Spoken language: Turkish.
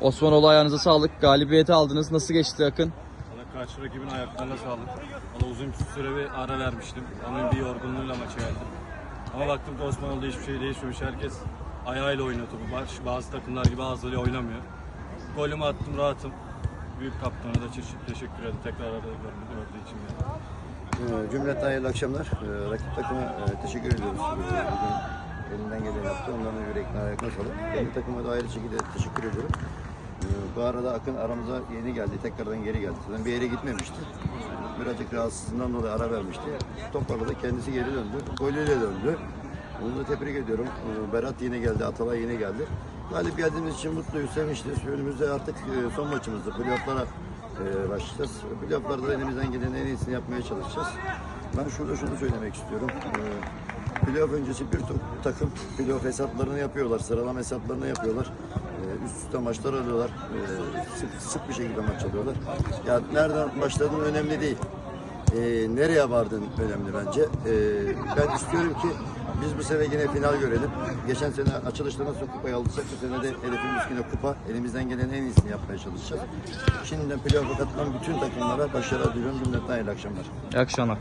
Osmanoğlu ayağınıza sağlık. Galibiyeti aldınız. Nasıl geçti Akın? Valla karşı rakibin ayaklarına sağlık. Valla uzun süre bir ara vermiştim. Onun bir yorgunluğuyla maça geldim. Ama baktım ki Osmanoğlu'da hiçbir şey değişmemiş. Herkes ayağıyla oynuyor topu. Baş- Bazı takımlar gibi ağzıyla oynamıyor. Golümü attım rahatım. Büyük kaptana da teşekkür ederim. Tekrar arada gördüğü, için. Yani. Cümleten hayırlı akşamlar. Ee, Rakip takıma e, teşekkür ediyoruz. Ee, Bugün elinden geleni yaptı. Onların yürekten ayakına sağlık. Kendi takıma da ayrı şekilde teşekkür ediyorum. Ee, Bu arada Akın aramıza yeni geldi. Tekrardan geri geldi. Zaten bir yere gitmemişti. Birazcık rahatsızlığından dolayı ara vermişti. Toparladı. Kendisi geri döndü. Golüyle döndü. Onu da tebrik ediyorum. Ee, Berat yine geldi. Atalay yine geldi. Galip geldiğimiz için mutluyuz, sevinçliyiz. Önümüzde artık e, son maçımızda playofflara e, başlayacağız. Playofflarda da elimizden gelen en iyisini yapmaya çalışacağız. Ben şurada şunu söylemek istiyorum. E, playoff öncesi bir takım playoff hesaplarını yapıyorlar, sıralama hesaplarını yapıyorlar. E, üst üste maçlar alıyorlar. E, sık, sık bir şekilde maç alıyorlar. Ya nereden başladığın önemli değil. E, nereye vardın önemli bence. E, ben istiyorum ki biz bu sene yine final görelim. Geçen sene açılışta nasıl kupayı aldıysak bu sene de hedefimiz yine kupa. Elimizden gelen en iyisini yapmaya çalışacağız. Şimdiden playoff'a katılan bütün takımlara başarılar diliyorum. Cümleten hayırlı akşamlar. İyi akşamlar.